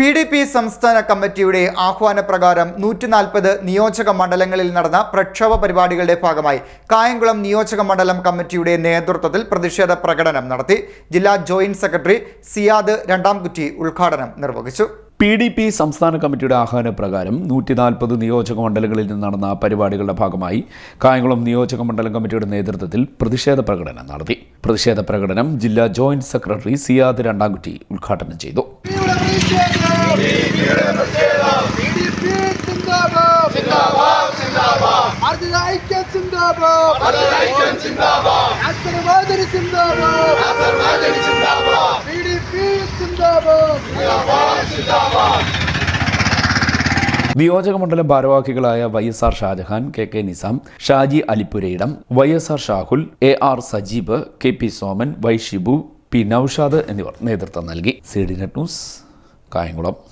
P D P സംസ്ഥാന കമ്മിറ്റിയുടെ ആഹ്വാനപ്രകാരം നൂറ്റി നാൽപ്പത് നിയോജക മണ്ഡലങ്ങളിൽ നടന്ന പ്രക്ഷോഭ പരിപാടികളുടെ ഭാഗമായി കായംകുളം നിയോജക മണ്ഡലം കമ്മിറ്റിയുടെ നേതൃത്വത്തിൽ പ്രതിഷേധ പ്രകടനം നടത്തി ജില്ലാ ജോയിന്റ് സെക്രട്ടറി സിയാദ് രണ്ടാംകുറ്റി ഉദ്ഘാടനം നിർവഹിച്ചു. പി ഡി പി സംസ്ഥാന കമ്മിറ്റിയുടെ ആഹ്വാനപ്രകാരം നൂറ്റി നാൽപ്പത് നിയോജക മണ്ഡലങ്ങളിൽ നിന്ന് നടന്ന പരിപാടികളുടെ ഭാഗമായി കായംകുളം നിയോജക മണ്ഡലം കമ്മിറ്റിയുടെ നേതൃത്വത്തിൽ പ്രതിഷേധ പ്രകടനം നടത്തി. പ്രതിഷേധ പ്രകടനം ജില്ലാ ജോയിന്റ് സെക്രട്ടറി സിയാദ് രണ്ടാംകുറ്റി ഉദ്ഘാടനം ചെയ്തു. നിയോജക മണ്ഡലം ഭാരവാഹികളായ Y S R Shajahan K K Nizam Shaji Alippurayidam Y S R Shahul A R Sajeeb K P Soman Y Shibu P Noushad എന്നിവർ നേതൃത്വം നൽകി. C D net news Kayamkulam